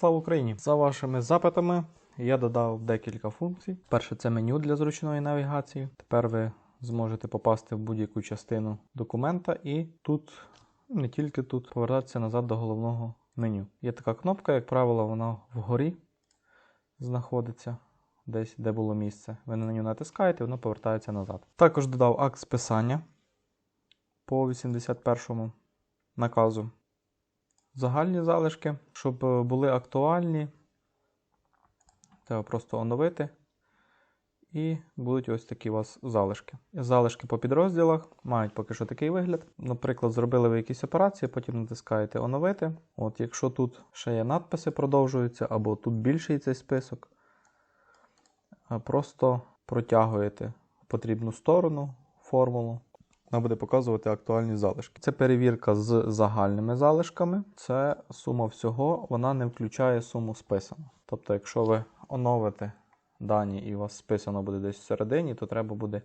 Слава Україні! За вашими запитами я додав декілька функцій. Перше це меню для зручної навігації. Тепер ви зможете попасти в будь-яку частину документа і тут, не тільки тут, повертатися назад до головного меню. Є така кнопка, як правило, вона вгорі знаходиться. Десь, де було місце. Ви на нього натискаєте, воно повертається назад. Також додав акт списання по 81 му наказу загальні залишки, щоб е, були актуальні. Треба просто оновити. І будуть ось такі у вас залишки. Залишки по підрозділах мають поки що такий вигляд. Наприклад, зробили ви якісь операції, потім натискаєте оновити. От Якщо тут ще є надписи, продовжуються, або тут більший цей список, просто протягуєте потрібну сторону формулу. Вона буде показувати актуальні залишки. Це перевірка з загальними залишками. Це сума всього, вона не включає суму списану. Тобто, якщо ви оновите дані і у вас списано буде десь всередині, то треба буде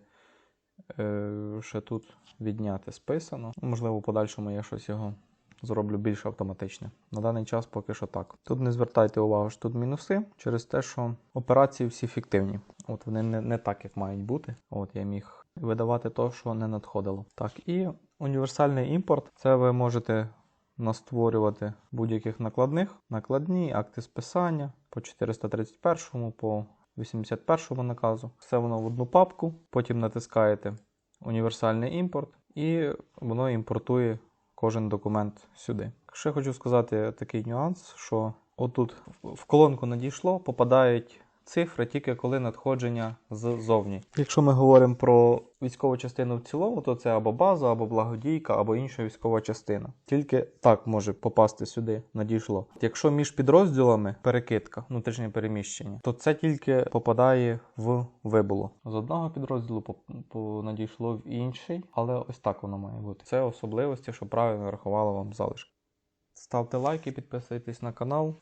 е, ще тут відняти списано. Можливо, в подальшому я щось його зроблю більш автоматичне. На даний час поки що так. Тут не звертайте увагу, що тут мінуси через те, що операції всі фіктивні. От вони не, не так, як мають бути. От я міг видавати то, що не надходило. Так, і універсальний імпорт це ви можете настворювати будь-яких накладних, накладні, акти списання по 431, по 81 наказу. Все воно в одну папку, потім натискаєте універсальний імпорт, і воно імпортує кожен документ сюди. Ще хочу сказати такий нюанс, що отут в колонку надійшло, попадають цифри тільки коли надходження ззовні. Якщо ми говоримо про військову частину в цілому, то це або база, або благодійка, або інша військова частина. Тільки так може попасти сюди, надійшло. Якщо між підрозділами перекидка, внутрішнє переміщення, то це тільки попадає в вибуло. З одного підрозділу надійшло в інший, але ось так воно має бути. Це особливості, що правильно рахувало вам залишки. Ставте лайки, підписуйтесь на канал.